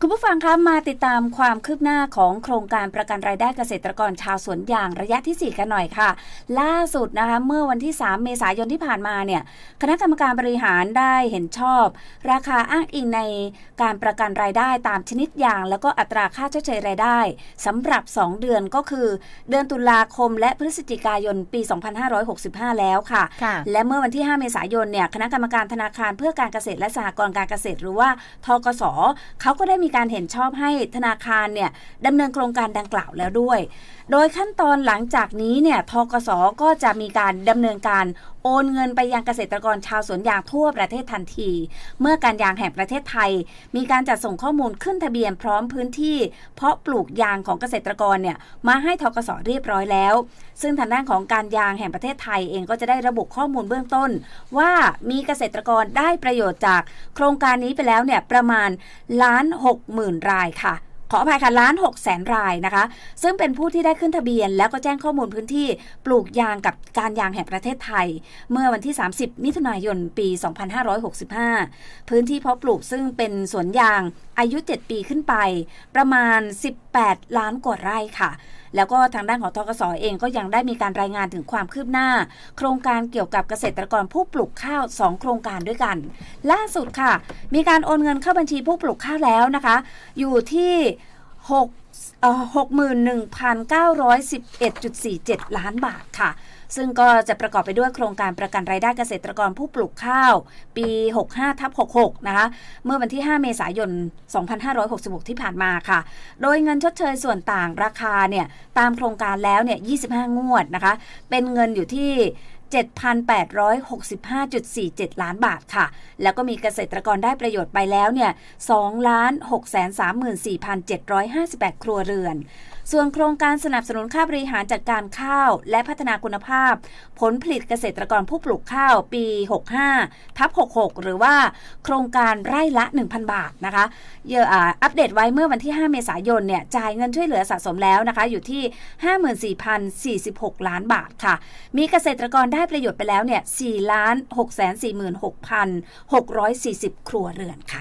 คุณผู้ฟังคะมาติดตามความคืบหน้าของโครงการประกันรายได้เกษตรกรชาวสวนยางระยะที่ 4 กันหน่อยค่ะ ล่าสุดนะคะเมื่อวันที่ 3 เมษายนที่ผ่านมาเนี่ยคณะกรรมการบริหารได้เห็นชอบ ราคาอ้างอิงในการประกันรายได้ตามชนิดยาง แล้วก็อัตราค่าชดเชยรายได้สำหรับ 2 เดือนก็คือ เดือนตุลาคม และพฤศจิกายนปี 2565 แล้วค่ะค่ะและเมื่อวันที่ 5 เมษายนเนี่ยคณะกรรมการธนาคารเพื่อการเกษตรและสหกรณ์การเกษตร หรือว่าทกสเขาก็ได้มีการเห็นชอบให้ธนาคารเนี่ยดำเนินโครงการดังกล่าวแล้วด้วย โดยขั้นตอนหลังจากนี้เนี่ยทกสก็จะมีการดำเนินการโอนเงินไปยังเกษตรกรชาวสวนยางทั่วประเทศทันที เมื่อการยางแห่งประเทศไทย มีการจัดส่งข้อมูลขึ้นทะเบียนพร้อมพื้นที่ เพาะปลูกยางของเกษตรกรเนี่ยมาให้ทกสเรียบร้อยแล้ว ซึ่งทางด้านของการยางแห่งประเทศไทยเองก็จะได้ระบุข้อมูลเบื้องต้น ว่ามีเกษตรกรได้ประโยชน์จาก โครงการนี้ไปแล้วเนี่ยประมาณล้านหกหมื่นรายค่ะ ขออภัยค่ะล้านหกแสนรายนะคะ ซึ่งเป็นผู้ที่ได้ขึ้นทะเบียน แล้วก็แจ้งข้อมูลพื้นที่ปลูกยางกับการยางแห่งประเทศไทย เมื่อวันที่ 30 มิถุนายนปี 2565 พื้นที่เพาะปลูกซึ่งเป็นสวนยางอายุ 7 ปีขึ้นไป ประมาณ8 ล้านกว่าไร่ค่ะ แล้วก็ทางด้านของทกสเองก็ยังได้มีการรายงานถึงความคืบหน้า โครงการเกี่ยวกับเกษตรกรผู้ปลูกข้าว 2 โครงการด้วยกัน ล่าสุดค่ะ มีการโอนเงินเข้าบัญชีผู้ปลูกข้าวแล้วนะคะ อยู่ที่6 61,911.47 ล้านบาทค่ะ ซึ่งก็จะประกอบไปด้วยโครงการประกันรายได้เกษตรกรผู้ปลูกข้าว ปี 65ทับ66 นะคะ เมื่อวันที่ 5 เมษายน 2566 ที่ผ่านมาค่ะ โดยเงินชดเชยส่วนต่างราคาเนี่ยตามโครงการแล้วเนี่ย 25 งวดนะคะ เป็นเงินอยู่ที่ 7,865.47 ล้านบาทค่ะ แล้วก็มีเกษตรกรได้ประโยชน์ไปแล้วเนี่ย2ล้าน634,758 ครัวเรือน ส่วนโครงการสนับสนุนค่าบริหารจัดการข้าว และพัฒนาคุณภาพ ผลผลิตเกษตรกรผู้ปลูกข้าวปี 65 ทับ 66 หรือว่าโครงการไร่ละ 1,000 บาทนะคะเยอะอ่าอัปเดตไว้เมื่อวันที่ 5 เมษายนเนี่ยจ่ายเงินช่วยเหลือสะสมแล้วนะคะ อยู่ที่ 54,046 ล้านบาทค่ะ มีเกษตรกรได้ได้ประโยชน์ไปแล้วเนี่ย4ล้าน646,640 ครัวเรือนค่ะ